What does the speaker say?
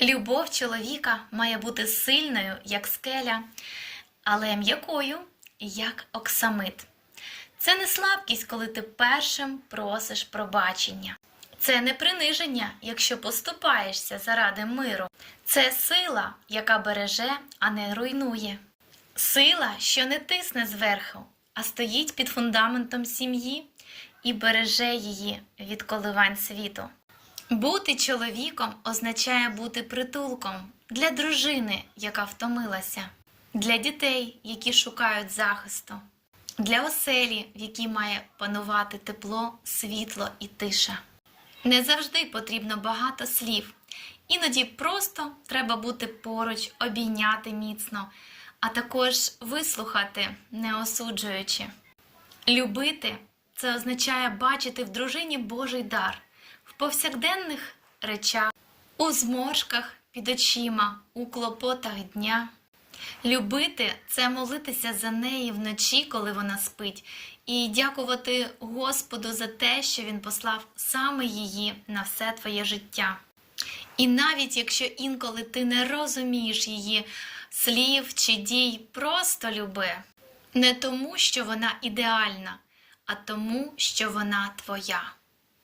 Любов чоловіка має бути сильною, як скеля, але м'якою, як оксамит. Це не слабкість, коли ти першим просиш пробачення. Це не приниження, якщо поступаєшся заради миру. Це сила, яка береже, а не руйнує. Сила, що не тисне зверху, а стоїть під фундаментом сім'ї і береже її від коливань світу. Бути чоловіком означає бути притулком для дружини, яка втомилася, для дітей, які шукають захисту, для оселі, в якій має панувати тепло, світло і тиша. Не завжди потрібно багато слів. Іноді просто треба бути поруч, обійняти міцно, а також вислухати, не осуджуючи. Любити це означає бачити в дружині Божий дар в повсякденних речах, у зморшках під очима, у клопотах дня. Любити це молитися за неї вночі, коли вона спить, і дякувати Господу за те, що Він послав саме її на все твоє життя. І навіть якщо інколи ти не розумієш її слів чи дій, просто люби. Не тому, що вона ідеальна, а тому, що вона твоя.